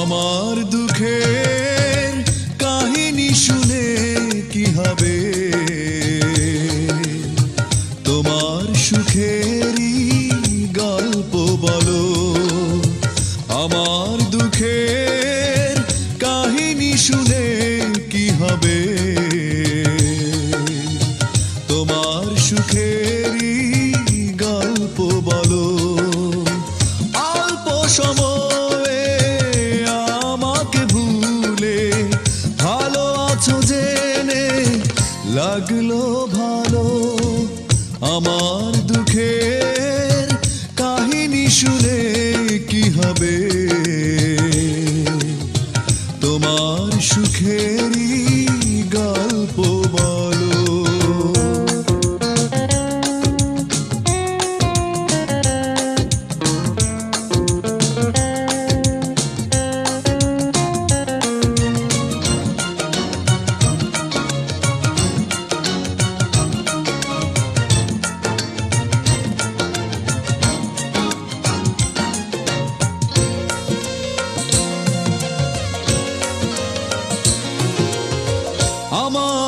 আমার দুঃখের কাহিনী শুনে কি হবে? তোমার সুখেরই গল্প বলো। আমার দুঃখের কাহিনী শুনে কি হবে? তোমার সুখেরই ভালো আমার দুঃখের কাহিনী শুনে কি হবে?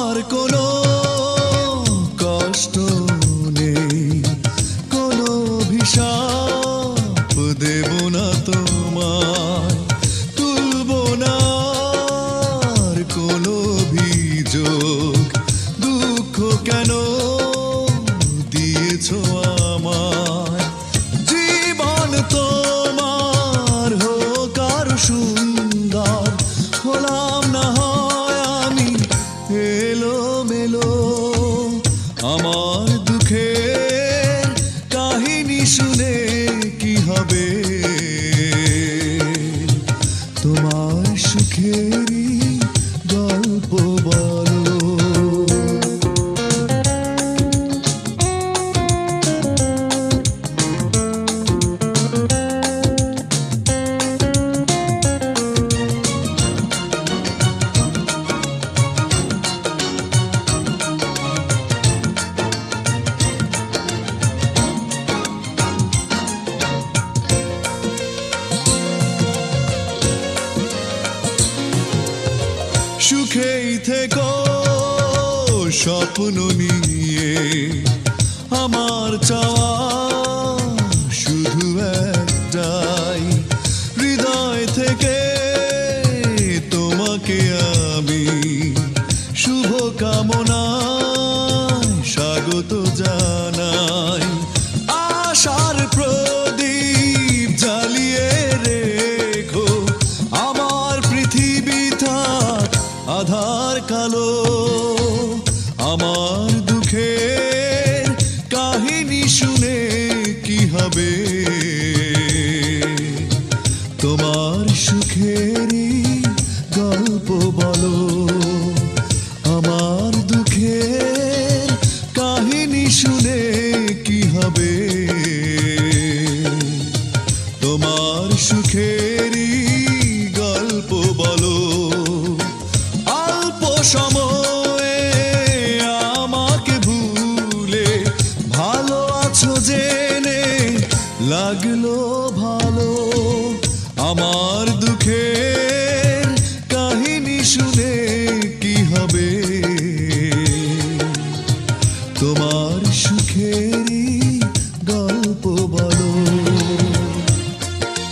আমার কোনো কষ্ট নেই। কোনো অভিশাপ দেব না তোমায়। তুলব না আর কোনো অভিযোগ। দুঃখ কেন আমার দুঃখে কাহিনী শুনে কি হবে? তোমার সুখেরই স্বপ্ন নিয়ে আমার চাওয়া শুধু একটাই হৃদয় থেকে আমার দুঃখের কাহিনী শুনে কি হবে? তোমার সুখেরই গল্প বলো। আমার দুঃখের কাহিনী শুনে কি হবে? তোমার সুখেরই Mama.